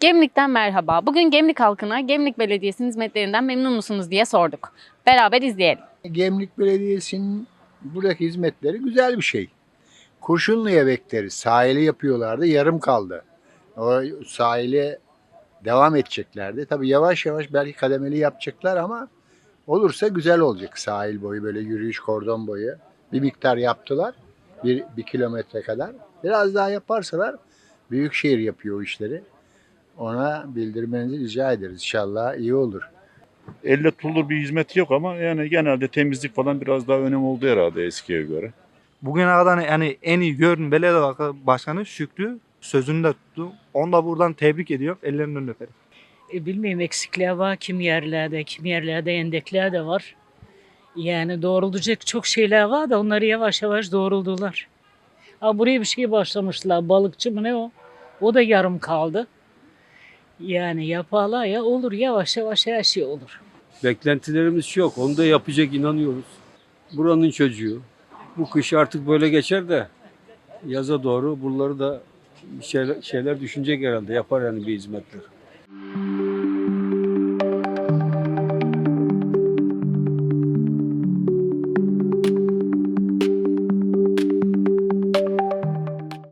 Gemlik'ten merhaba. Bugün Gemlik halkına Gemlik Belediyesi'nin hizmetlerinden memnun musunuz diye sorduk. Beraber izleyelim. Gemlik Belediyesi'nin buradaki hizmetleri güzel bir şey. Kurşunlu'ya bekleriz. Sahili yapıyorlardı. Yarım kaldı. O sahile devam edeceklerdi. Tabii yavaş yavaş belki kademeli yapacaklar ama olursa güzel olacak. Sahil boyu böyle yürüyüş kordon boyu. Bir miktar yaptılar. Bir, bir kilometre kadar. Biraz daha yaparsalar Büyükşehir yapıyor o işleri. Ona bildirmenizi rica ederiz. İnşallah iyi olur. elle tutulur bir hizmet yok ama yani genelde temizlik falan biraz daha önem oldu herhalde eskiye göre. Bugüne kadar yani en iyi gördüğüm belediye başkanı Şükrü sözünde tuttu. Onu da buradan tebrik ediyorum. Ellerinden öperim. E, bilmiyorum eksikler var kim yerlerde, kim yerlerde endekler de var. Yani doğrulacak çok şeyler var da onları yavaş yavaş doğruldular. Ha buraya bir şey başlamışlar. Balıkçı mı ne o? O da yarım kaldı. Yani yaparlar ya olur yavaş yavaş her şey olur. Beklentilerimiz çok. Onu da yapacak inanıyoruz. Buranın çocuğu. Bu kış artık böyle geçer de yaza doğru buraları da şeyler, şeyler düşünecek herhalde. Yapar yani bir hizmetler.